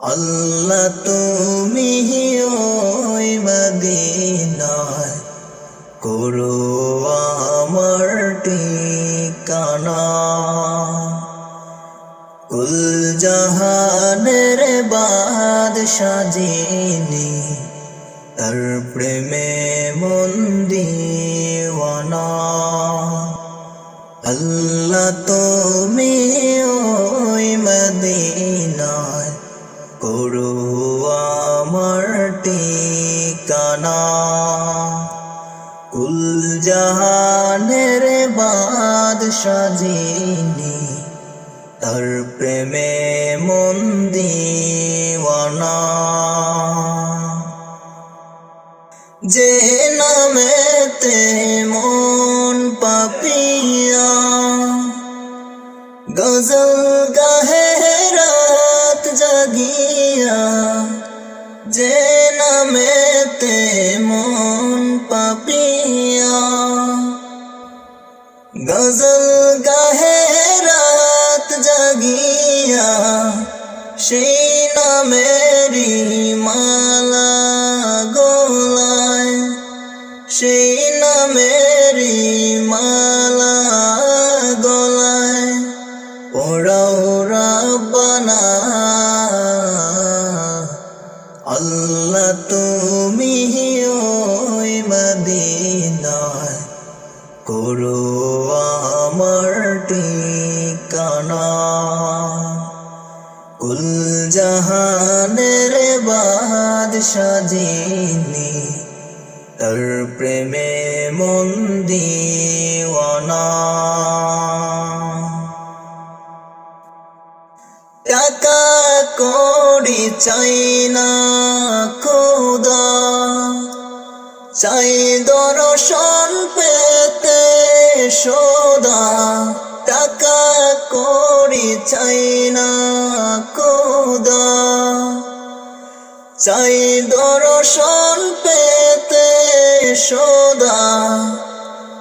আল্লাহ তুমি ওই মদিনায় করো আমার ঠিকানা। কুল জাহানের বাদ সাজিনি তার প্রেমে মন দিওয়ানা। আল্লাহ তুমি ঠিকানা? জাহানের বাদ সাজিনি তার প্রেমে মন দিওয়ানা। যে নামেতে মন পাপিয়া, গজল গাহে রাত জাগিয়া, যে নামেতে মন পাপিয়া গজল গাহে রাত জাগিয়া সেই নামেরি মালা গোলায় সেই নামেরি মালা গলায় ওরাও রাব্বানা আল্লাহ ঠিকানা কুল জাহানের বাদ সাজিনি তার প্রেমে মন দিওয়ানা। টাকা করি চাই না খোদা। চাই দর্শন পেতে সদা। চাই না খোদা। চাই দর্শন পেতে সদা।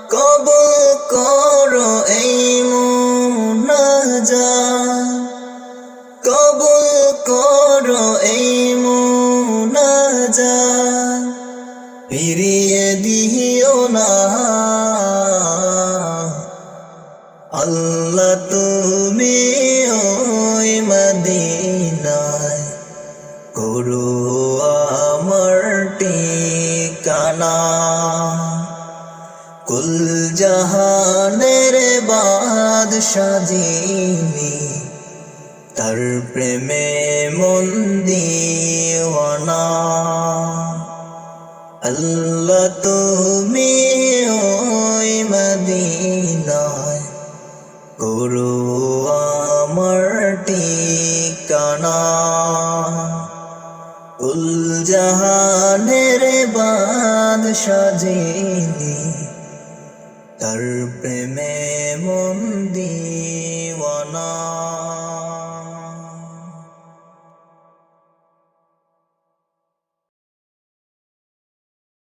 কবুল করো এই মুনাজা। কবুল করো এই মুনাজা। ফিরিয়ে দিও না। আল্লাহ তুমি ওই মদিনায় করো আমার ঠিকানা। কুল জাহানের বাদ সাজিনি তার প্রেমে মন দিওয়ানা। আল্লাহ তুমি ওই মদিনায় করো আমার ঠিকানা। উলজাহানের বাদ সাজিনি তার প্রেমে মন দিওয়ানা।